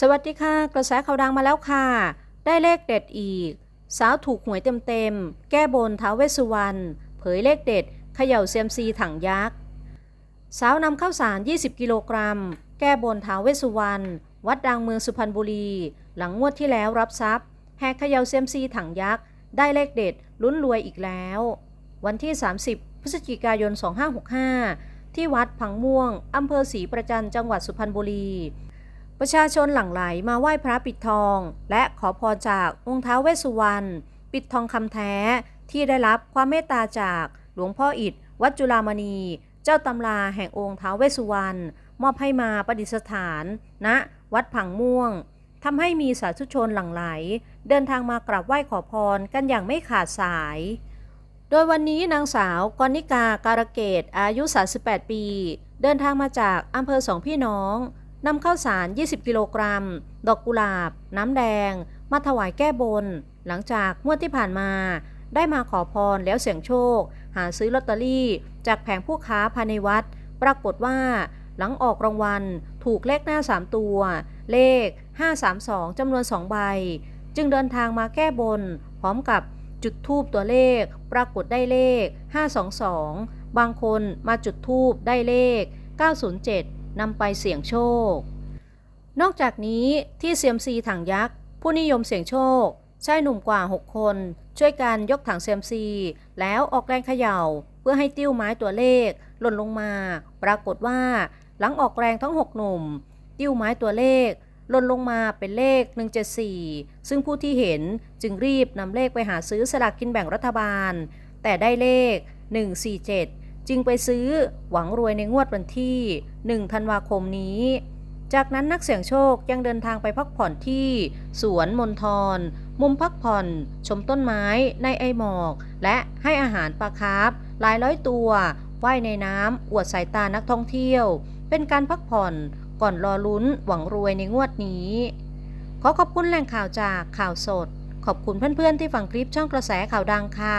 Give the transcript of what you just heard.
สวัสดีค่ะ กระแสข่าวดังมาแล้วค่ะ ได้เลขเด็ดอีก สาวถูกหวยเต็มๆ แก้บนท้าวเวสสุวรรณเผยเลขเด็ดเขย่าเซียมซีถังยักษ์ สาวนำข้าวสาร 20 กิโลกรัม แก้บนท้าวเวสสุวรรณวัดดังเมืองสุพรรณบุรี หลังงวดที่แล้วรับทรัพย์แหกเขย่าเซียมซีถังยักษ์ ได้เลขเด็ดลุ้นรวยอีกแล้ว วันที่ 30 พฤศจิกายน 2565 ที่วัดพังม่วงอำเภอศรีประจันจังหวัดสุพรรณบุรี ประชาชนหลั่งไหลมาไหว้พระปิดทอง และขอพรจากองค์ท้าวเวสสุวรรณปิดทองคำแท้ที่ได้รับความเมตตาจากหลวงพ่ออิฐวัดจุฬามณี เจ้าตำราแห่งองค์ท้าวเวสสุวรรณมอบให้มาประดิษฐานณวัดผังม่วงทำให้มีสาธุชนหลั่งไหล เดินทางมากราบไหว้ขอพรกันอย่างไม่ขาดสาย โดยวันนี้นางสาวกนิกาการเกตอายุ 38 ปี เดินทางมาจากอำเภอสองพี่น้อง นำข้าวสาร 20 กิโลกรัม ดอกกุหลาบ น้ำแดง มาถวายแก้บน หลังจากงวดที่ผ่านมา ได้มาขอพรแล้วเสี่ยงโชค หาซื้อลอตเตอรี่ จากแผงผู้ค้าภายในวัด ปรากฏว่า หลังออกรางวัล ถูกเลขหน้า 3 ตัว เลข 532จำนวน 2 ใบ จึงเดินทางมาแก้บน พร้อมกับจุดทูบตัวเลข ปรากฏได้เลข 522 บางคนมาจุดทูบได้เลข 907 นำไปเสี่ยงโชค นอกจากนี้ที่เซียมซีถังยักษ์ ผู้นิยมเสี่ยงโชคชายหนุ่มกว่า 6 คน ช่วยกันยกถังเซียมซี แล้วออกแรงเขย่า เพื่อให้ติ้วไม้ตัวเลขหล่นลงมา ปรากฏว่า หลังออกแรงทั้ง 6 หนุ่ม ติ้วไม้ตัวเลขหล่นลงมาเป็นเลข 174 ซึ่งผู้ที่เห็นจึงรีบนำเลขไปหาซื้อสลากกินแบ่งรัฐบาล แต่ได้เลข 147 จึงไปซื้อหวังรวยในงวดวันที่ 1 ธันวาคมนี้ จากนั้นนักเสี่ยงโชคยังเดินทางไปพักผ่อนที่ สวนมนทร มุมพักผ่อน ชมต้นไม้ในไอหมอก และให้อาหารปลาคาร์ฟหลายร้อยตัวว่ายในน้ำอวดสายตานักท่องเที่ยว เป็นการพักผ่อนก่อนรอลุ้นหวังรวยในงวดนี้ ขอขอบคุณแหล่งข่าวจากข่าวสด ขอบคุณเพื่อนๆที่ฟังคลิปช่องกระแสข่าวดังค่ะ